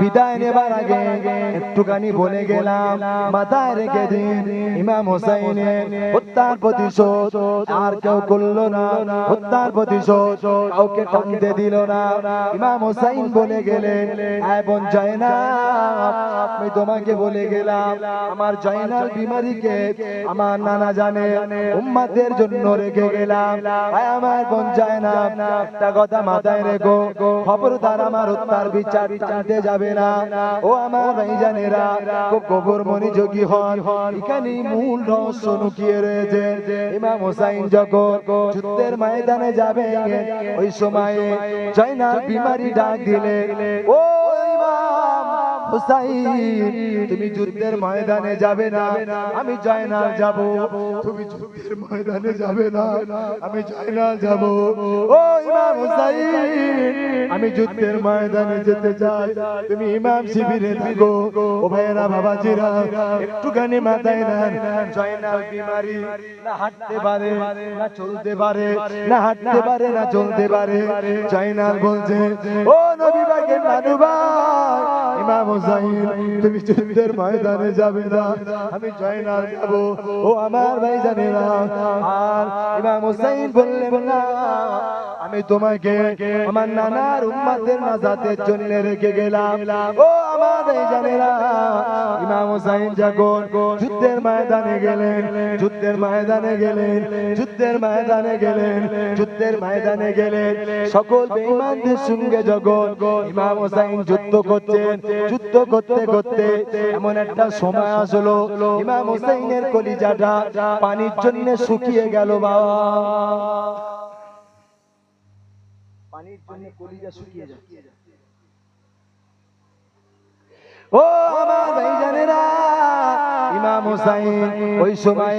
বিদায় নেবার আগে একটুখানি বলে গেলাম, মাথায় রেখে দিন ইমাম হোসাইনের হত্যার প্রতিশোধ। আর কেউ করল না, হত্যার প্রতিশোধ কাউকে টানতে দিল না। ইমাম হোসাইন বলে গেলেন বোন যায় না আমি তোমাকে বলে গেলাম, আমার জয়নাল বিমারিকে আমার নানা জানে উম্মাদের জন্য রেখে গেলাম। আমার বোন যায় না একটা কথা মাথায় রেখো, খবরদার আমার হত্যার বিচার জানতে যাবে না। ও আমার ভাইজানেরা কবর মনোযোগী হন। এখানে মূল রহস্য লুকিয়ে রয়েছে। ইমাম হোসাইন যখন যুদ্ধের ময়দানে যাবে ওই সময়ে জয়নাল বিমারি ডাক দিলে ও ইমাম! তুমি যুদ্ধের ময়দানে যাবে না। আমি জয়নাল যাব। তুমি যুদ্ধের ময়দানে যাবে না। আমি জয়নাল যাব। ও ইমাম হুসাইন আমি যুদ্ধের ময়দানে যেতে চাই। তুমি ইমাম শিবিরে থাকো। ও ভাইরা বাবাজিরা একটুখানি মাথায় নেন। জয়নাল বিমারি না হাঁটতে পারে না চলতে পারে না হাঁটতে পারে না চলতে পারে। জয়নাল বলছে ও নবী বাগের নানু ভাই ইমাম হুসাইন তুমি যুদ্ধের ময়দানে যাবে না। আমি ও আমার ভাই জানে না আর ইমাম না, আমি তোমাকে আমার নানার উম্মাদের নাজাতের জন্য রেখে গেলাম। ও আমার ভাই জানে না ইমাম হুসাইন যখন যুদ্ধের ময়দানে গেলেন, যুদ্ধের ময়দানে গেলেন, যুদ্ধের ময়দানে গেলেন, যুদ্ধের ময়দানে গেলেন, সকল বেঈমানদের সঙ্গে যখন ইমাম হুসাইন যুদ্ধ করছেন যুদ্ধ করতে করতে এমন একটা সময় আসলো। ইমাম হুসাইনের কলিজাটা পানির জন্য শুকিয়ে গেল, বাবা। পানির জন্য কলিজা শুকিয়ে যাচ্ছে ও আমার ভাইজানেরা, ইমাম হুসাইন, ওই সময়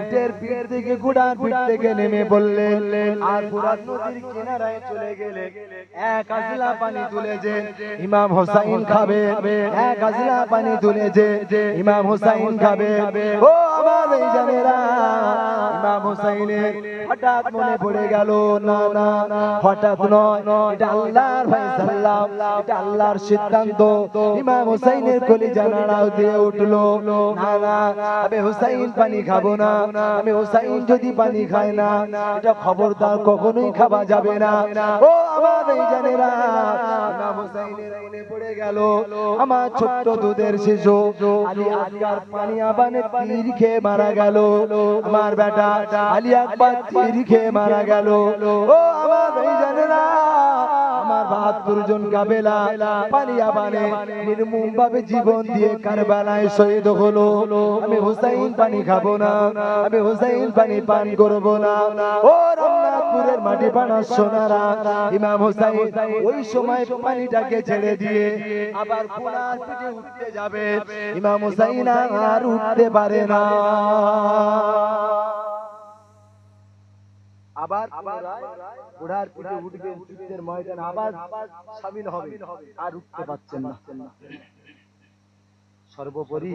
ইটের পিঠ থেকে গুড়ার পিঠ থেকে নেমে বললেন, আর ফুরাত নদীর কিনারায় চলে গেলে এক আজলা পানি তুলেছে ইমাম হুসাইন খাবে, এক আজলা পানি তুলেছে ইমাম হুসাইন খাবে। ও আমার ভাইজানেরা, ইমাম হুসাইনের হঠাৎ মনে পড়ে গেল, না না হঠাৎ নয় সিদ্ধান্ত। ইমাম হুসাইনের দিয়ে উঠল, না না, আমি হুসাইন পানি খাব না, আমি হুসাইন যদি পানি খায় না, এটা খবরদার কখনোই খাওয়া যাবে না। ও আমার এই জানেরা, ইমাম হুসাইনের পড়ে গেল। আমার ছোট্ট দুধের শিশু আলী খেয়ে মারা গেল। আমার বেটা আলী আকবর খেয়ে মারা গেল। ও আমার এই জানেরা বাহাত্তর জন কাবেলা পানি আবানে নির্মম ভাবে জীবন দিয়ে কারবালায় শহীদ হলো। আমি হুসাইন পানি খাব না, আমি হুসাইন পানি পান করব না। ও রমনাথপুরের মাটি সোনারা, ইমাম হুসাইন, ওই সময় পানিটাকে ছেড়ে দিয়ে আবার পুনার পিঠে উঠতে যাবে। ইমাম হুসাইন আর উঠতে পারে না। আবার পুনরায় ঘোড়ার পিঠে উঠবেন যুদ্ধের ময়দানে, আবার সামিল হবে। আর উঠতে পারছেন না। সর্বোপরি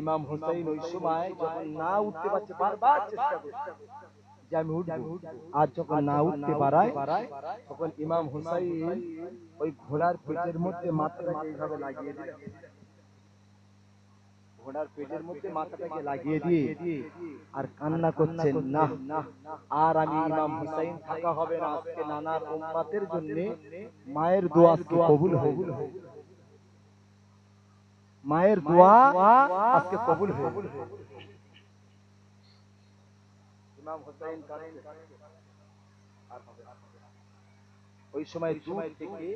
ইমাম হোসেন ওই সময় যখন না উঠতে পারছে, বারবার চেষ্টা করছে যে আমি উঠবো। আর যখন না উঠতে পারায়, তখন ইমাম হোসাইন ওই ঘোড়ার পেটের মধ্যে মাথাটাকে এইভাবে লাগিয়ে দিলেন। ঘোড়ার পেটের মধ্যে মাথাটাকে লাগিয়ে দিয়ে আর কান্না করছেন না আর আমি ইমাম হুসাইন থাকা হবে না আজকে উম্মাতের জন্য মায়ের দোয়া কবুল হয়ে মায়ের দোয়া আজকে কবুল হয়ে ইমাম হুসাইন কাঁদছে। আর হবে না। ওই সময় দূর থেকে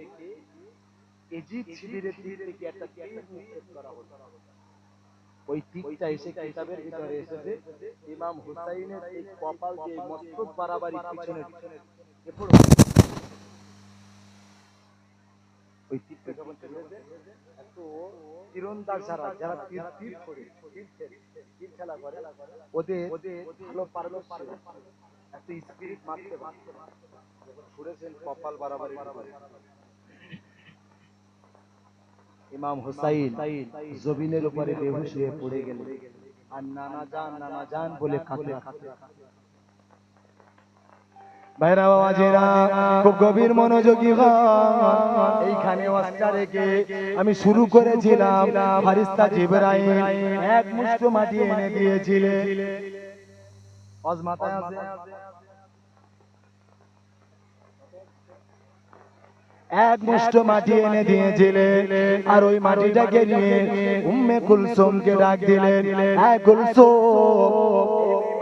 ইজিপ্ট শিবিরের দিক থেকে একটা তীর নিক্ষেপ করা হলো ওই তীরটা এসে কিতাবের ভিতরে এসেছে। ইমাম হুসাইনের এই কপাল দিয়ে মস্তক বাড়াবাড়ি পিছনে যারা যারা ওদের কপাল বাড়াবাড়ি ইমাম হুসাইন জমিনের উপরে বেহুশ হয়ে পড়ে গেল। আর নানা জান নানা জান বলে কাঁদতে ভাইরা বাবাজিরা খুব গভীর মনোযোগী এইখানে রেখে আমি শুরু করেছিলাম ফারিস্তা জিবরাইল। এক মুষ্ঠ মাটি এনে দিয়েছিলেন অজ মাথায় আছে এক মুষ্ট মাটি এনে দিয়েছিলেন। আর ওই মাটিটাকে নিয়ে উম্মে কুলসুমকে ডাক দিলেন হ্যাঁ কুলসুম।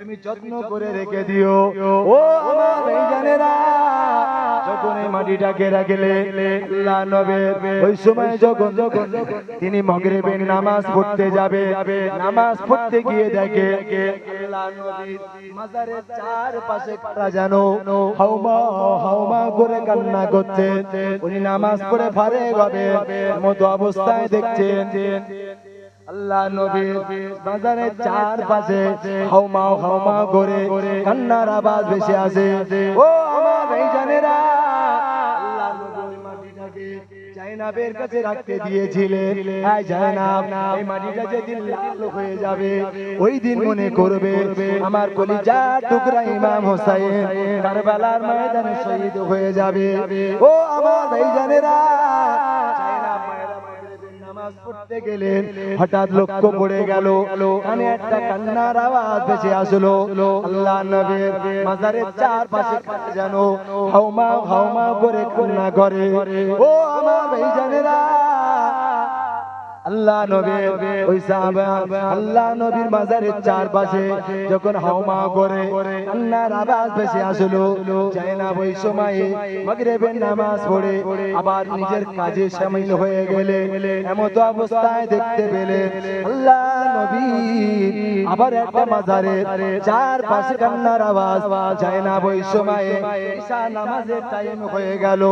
তুমি যত্ন করে রেখে দিও। ও আমার ভাইজানেরা যখন এই মাটিটাকে রাখলে আল্লাহ নবের ওই সময় যখন যখন তিনি মগরিবের নামাজ পড়তে যাবে নামাজ পড়তে গিয়ে দেখে আল্লাহ নবীর মাজারের চারপাশে কারা হাউমা হাউমা করে কান্না করছে। উনি নামাজ পড়ে ফারে হবে মতো অবস্থায় দেখছেন। আল্লাহ নবীর বাজারের চারপাশে হাউমাও হাউমা করে কান্নার আওয়াজ ভেসে আসে। ও আমার ভাইজানেরা আল্লাহ নবী মাটিটাকে জাইনাবের কাছে রাখতে দিয়েছিলেন। এই জাইনাব এই মাটিটা যেদিন লাল হয়ে যাবে ওই দিন মনে করবে আমার কলিজা টুকরা ইমাম হোসাইন কারবালার ময়দানে শহীদ হয়ে যাবে। ও আমার ভাইজানেরা পড়তে গেলেন। হঠাৎ লক্ষ্য পড়ে গেল। কানে একটা কান্নার আওয়াজ ভেসে আসলো। আল্লাহ নবীর মাজারের চারপাশে যেন হাউমা হাউমা করে কান্না করে। ও আমার ভাইজানেরা আল্লাহ নবীর ওই সাহাবা, আল্লাহ নবীর মাজারের চারপাশে যখন হাওমা করে, কান্নার আওয়াজ ভেসে আসলো। জায়না ওই সময়ে মাগরিবের নামাজ পড়ে, আবার নিজের কাজে শামিল হয়ে গেলে, এমত অবস্থায় দেখতে পেলেন আল্লাহ নবী আবার একটা মাজারে চার পাশে কান্নার আওয়াজ। জায়না ওই সময়ে ঈশা নামাজের টাইম হয়ে গেল।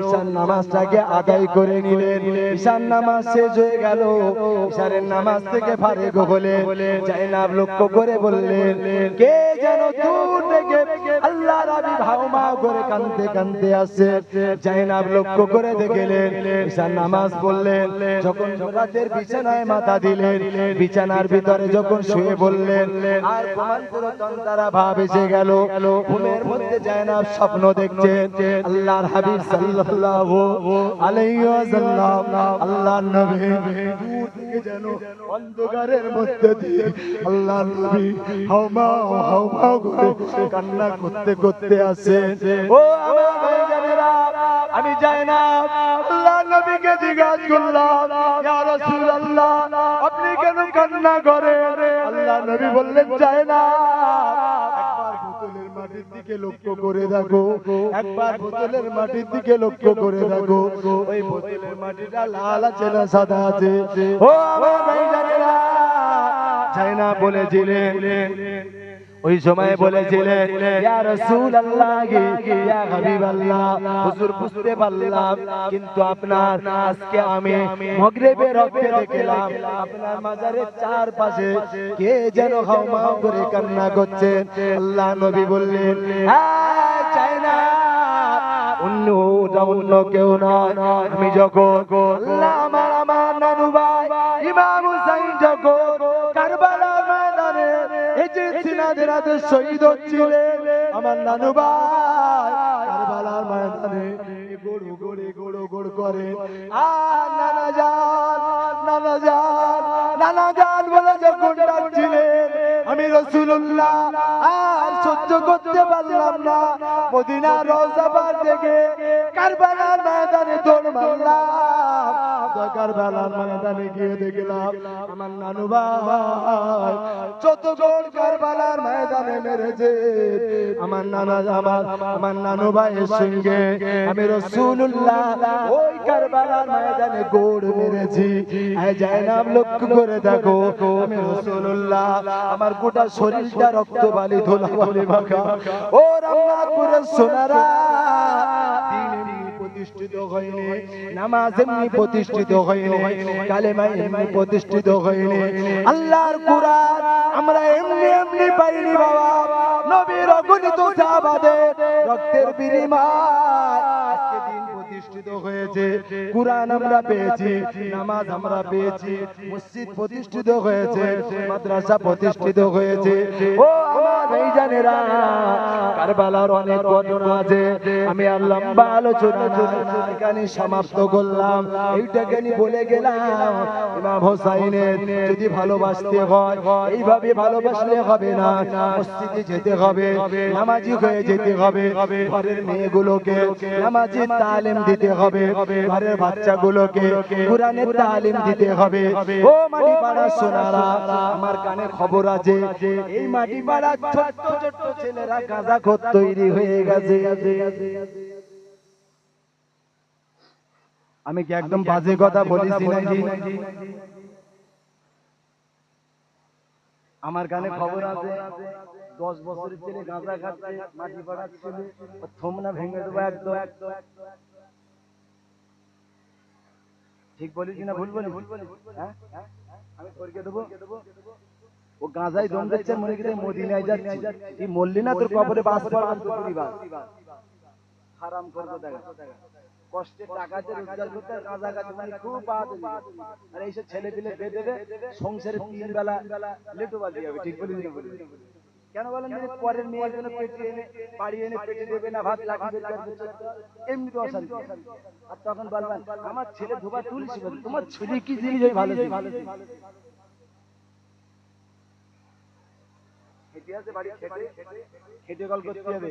ঈশার নামাজটাকে আদায় করে নিলেন। ঈশার নামাজ শেষ হয়ে গেল। নামাজ থেকে জাইনাব লক্ষ্য করে বললেন, কে যেন দূর থেকে করে কানতে কানতে আসছে। জাইনাব লক্ষ্য করে দেখলেন নামাজ পড়লেন, যখন বিছানায় মাথা দিলেন, বিছানার ভিতরে যখন শুয়ে বললেন আর ভাব এসে গেল। ঘুমের মধ্যে জাইনাব স্বপ্ন দেখছেন, আল্লাহর হাবিব সাল্লাল্লাহু আলাইহি ওয়াসাল্লাম, আল্লাহর নবী। দূর থেকে যেন অন্ধকারের মধ্যে দিয়ে আল্লাহর নবী করে কান্না করতে করতে আসে। ও আমার আমি যাই না। আল্লাহ নবীকে জিজ্ঞাসা করলাম, ইয়া রাসূলুল্লাহ, আপনি কেন কান্না করেন? আল্লাহ নবী বললেন, যাই না। দিকে লক্ষ্য করে দেখো একবার বোতলের মাটির দিকে লক্ষ্য করে দেখো ওই বোতলের মাটিটা লাল আছে না সাদা আছে? ও আমার ভাইজানেরা, জানে না বলেছিলেন। ওই সময় বলেছিলেন ইয়া রাসূলুল্লাহ ইয়া হাবিবাল্লাহ। হুজুর বুঝতে পারলাম কিন্তু আপনার আজকে আমি মাগরিবে রক্তে দেখলাম আপনার মাজারের চারপাশে কে যেন করে কান্না করছে। আল্লাহ নবী বললেন এই চাই না অন্য অন্য কেউ নয়। আমি যখন আল্লাহ আমার আমার নানু ভাই ইমাম শহীদ হচ্ছিলেন আমার নানু ময়দানে করে। আর নানা যান নানা যান নানা যান বলে যখন ডাকছিলেন, আমি রসুল্লাহ আর সহ্য করতে পারলাম না। মদিনা রোজাবার থেকে কারবালার ময়দানে দৌড় মারলাম। কারবালার ময়দানে গিয়ে দেখলাম, আমার নানু ভাই চোদ্দ গোল কারবালার ময়দানে মেরেছে। আমার নানা আমার আমার নানু ভাইয়ের সঙ্গে আমি রসুল্লাহ ওই কারবালার ময়দানে গোড় মেরেছি। এই জায়নাব, লক্ষ্য করে দেখো, আমি রসুল্লাহ আমার গোটা শরীরটা রক্ত বালি ধোলা বালি মাখা। ও রামনাথপুরের সোনারা প্রতিষ্ঠিত হয়নি। নামাজ এমনি প্রতিষ্ঠিত হয়নি। কালেমা এমনি প্রতিষ্ঠিত হয়নি। আল্লাহর কুরআন আমরা এমনি এমনি পাইনি বাবা। নবীর অগণিত সাহাবাদের রক্তের বিনিময়। প্রতিষ্ঠিত হয়েছে। কোরআন আমরা পেয়েছি, নামাজ আমরা পেয়েছি, মসজিদ প্রতিষ্ঠিত হয়েছে, মাদ্রাসা প্রতিষ্ঠিত হয়েছে। ও আমার এই জানেরা, কারবালার অনেক ঘটনা আছে। আমি আর লম্বা আলোচনা এখানে সমাপ্ত করলাম। এইটাকে আমি বলে গেলাম, ইমাম হোসাইনের যদি ভালোবাসতে হয়, এইভাবে ভালোবাসলে হবে না। মসজিদে যেতে হবে, নামাজি হয়ে যেতে হবে। ঘরের মেয়েগুলোকে, নামাজি তালিম দিতে হবে। ঘরের বাচ্চাগুলোকে কোরআনের তালিম দিতে হবে। ও মাটি পাড়া সোনারা আমার কানে খবর আছে। এই মাটি পাড়া ছোট্ট ছোট্ট ছেলেরা গাঁজা খোর তৈরি হয়ে গেছে। আমি কি একদম বাজে কথা বলেছি নাকি? আমার কানে খবর আছে। দশ বছরের ছেলে গাঁজা খাচ্ছে মাটি পাড়ার ছেলে থমনা ভেঙে দেবো একদম। ঠিক বলেছি না ভুল বলি হ্যাঁ? আমি করকে দেবো? ও গাঁজাই দম দিচ্ছে মনে গেছে মদিনায় যাচ্ছে। তুই মরলি না তোর কবরে বাস পড়বে তোর পরিবার হারাম করব দেখা। কষ্টে টাকা যে রোজগার করতে গাঁজা গাছ মানে খুব বাদ আর এইসব ছেলে পিলে বেঁধে দেবে সংসারে তিন বেলা লেটু বাজি হবে ঠিক বলি না বলি কেন বলেন যে পরের মেয়ের জন্য পেটে এনে বাড়ি এনে পেটে দেবে না ভাত লাগিয়ে বের এমনি তো অশান্তি। আর তখন বলবেন আমার ছেলে ধোবা তুলছি তোমার ছেলে কি জিনিস ওই ভালো ভালো খেটে গল্প করতে হবে।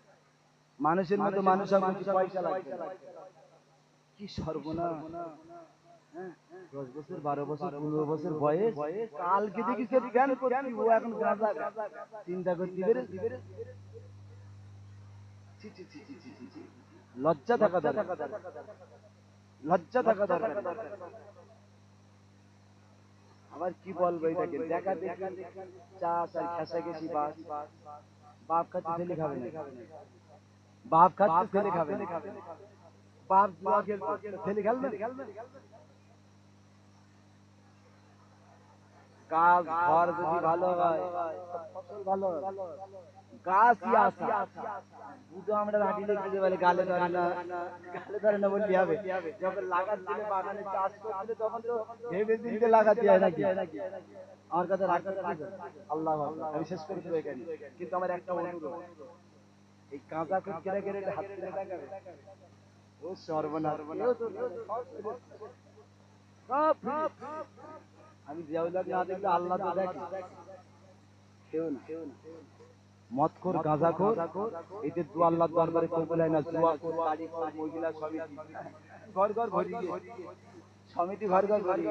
মানুষের মতো মানুষ কিছু পয়সা লাগবে। কি সর্বনাশ। হ্যাঁ? দশ বছর বারো বছর পনেরো বছর বয়স কালকে দেখি সে জ্ঞান করছি ও এখন গাঁজা চিন্তা করতে পেরে। লজ্জা থাকা দরকার। লজ্জা থাকা দরকার। আবার কি বলব এটাকে? দেখা দেখি চা চার খেসা গেছি বাস। বাপ খাচ্ছে ছেলে খাবে না। বাপ খাচ্ছে ছেলে খাবে। বাপ জুয়া খেলছে ছেলে খেলবে। গাছ ঘর যদি ভালো হয় ফসল ভালো। গাছই আসা। দুটো আমরা লাঠি লিখতে পারি গালে ধরে না গালে ধরে না বললি হবে। যখন লাগাচ্ছিলে বাগানে চাষ করছিলে তখন তো ভেবে চিনতে লাগাতে হয় নাকি? আমার কাছে রাখতে আল্লাহ আল্লাহ। আমি শেষ করে দেবো এখানে কিন্তু আমার একটা অনুরোধ। এই কাঁচা কুচকেরা হাত তুলে দেখাবে। ও সর্বনাশ। আমি জিয়াউল্লাহ না দেখলে আল্লাহ তো দেখে। কেউ না। মদ খোর গাঁজা খোর এদের দু আল্লাহ দরবারে কবুল হয় না। জুয়া খোর তাড়ি খোর মহিলা সমিতি। ঘর ঘর ভরি গিয়ে সমিতি ঘর ঘর ভরি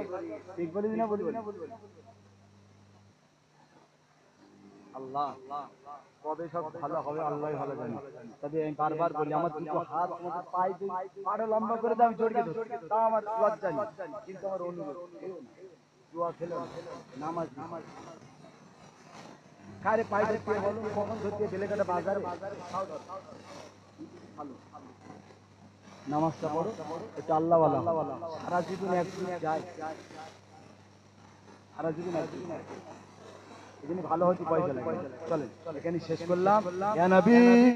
ঠিক বলিস না বলবি আল্লাহ। কবে সব ভালো হবে আল্লাহ ভালো তবে আমি বারবার বলি, আমার দুটো হাত পায়ে দুই লম্বা করে দাও, আমি জড়িয়ে ধরছি। তাও আমার কিন্তু আমার অনুরোধ। খেলো নামাজ নামাজ কারে বলো? কখন ধরতে বেলে কাটা বাজারে? ভালো নামাজটা পড়ো, এটা আল্লাহ সারা জীবন একদিন যায়। সারা জীবন একদিন এখানে ভালো হচ্ছে পয়সা লাগে। চলেন এখানে শেষ করলাম।